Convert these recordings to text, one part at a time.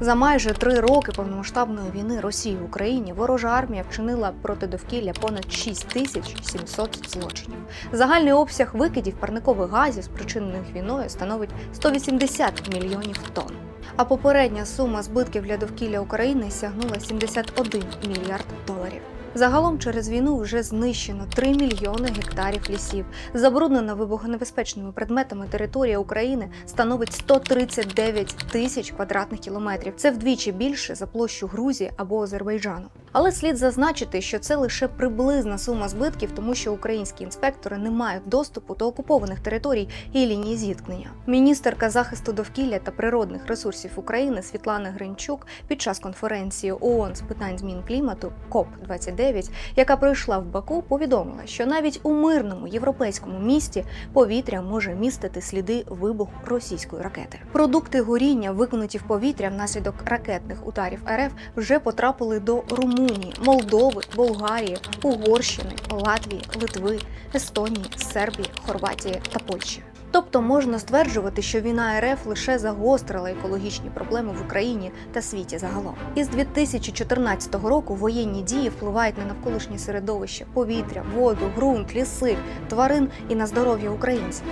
За майже три роки повномасштабної війни Росії в Україні ворожа армія вчинила проти довкілля понад 6700 злочинів. Загальний обсяг викидів парникових газів, спричинених війною, становить 180 мільйонів тонн. А попередня сума збитків для довкілля України сягнула 71 мільярд доларів. Загалом через війну вже знищено 3 мільйони гектарів лісів. Забруднена вибухонебезпечними предметами територія України становить 139 тисяч квадратних кілометрів. Це вдвічі більше за площу Грузії або Азербайджану. Але слід зазначити, що це лише приблизна сума збитків, тому що українські інспектори не мають доступу до окупованих територій і лінії зіткнення. Міністерка захисту довкілля та природних ресурсів України Світлана Гринчук під час конференції ООН з питань змін клімату КОП 29 яка пройшла в Баку, повідомила, що навіть у мирному європейському місті повітря може містити сліди вибуху російської ракети. Продукти горіння, викинуті в повітря внаслідок ракетних ударів РФ, вже потрапили до Румунії, Молдови, Болгарії, Угорщини, Латвії, Литви, Естонії, Сербії, Хорватії та Польщі. Тобто можна стверджувати, що війна РФ лише загострила екологічні проблеми в Україні та світі загалом. Із 2014 року воєнні дії впливають на навколишнє середовище, повітря, воду, ґрунт, ліси, тварин і на здоров'я українців.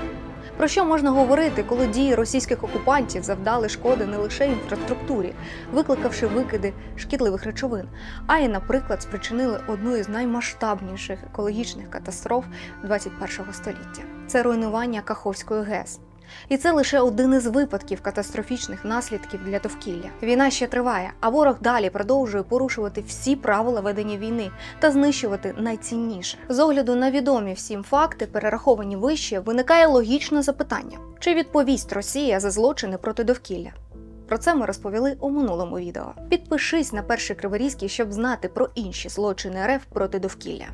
Про що можна говорити, коли дії російських окупантів завдали шкоди не лише інфраструктурі, викликавши викиди шкідливих речовин, а й, наприклад, спричинили одну із наймасштабніших екологічних катастроф 21 століття це руйнування Каховської ГЕС. І це лише один із випадків катастрофічних наслідків для довкілля. Війна ще триває, а ворог далі продовжує порушувати всі правила ведення війни та знищувати найцінніше. З огляду на відомі всім факти, перераховані вище, виникає логічне запитання: чи відповість Росія за злочини проти довкілля? Про це ми розповіли у минулому відео. Підпишись на перший Криворізький, щоб знати про інші злочини РФ проти довкілля.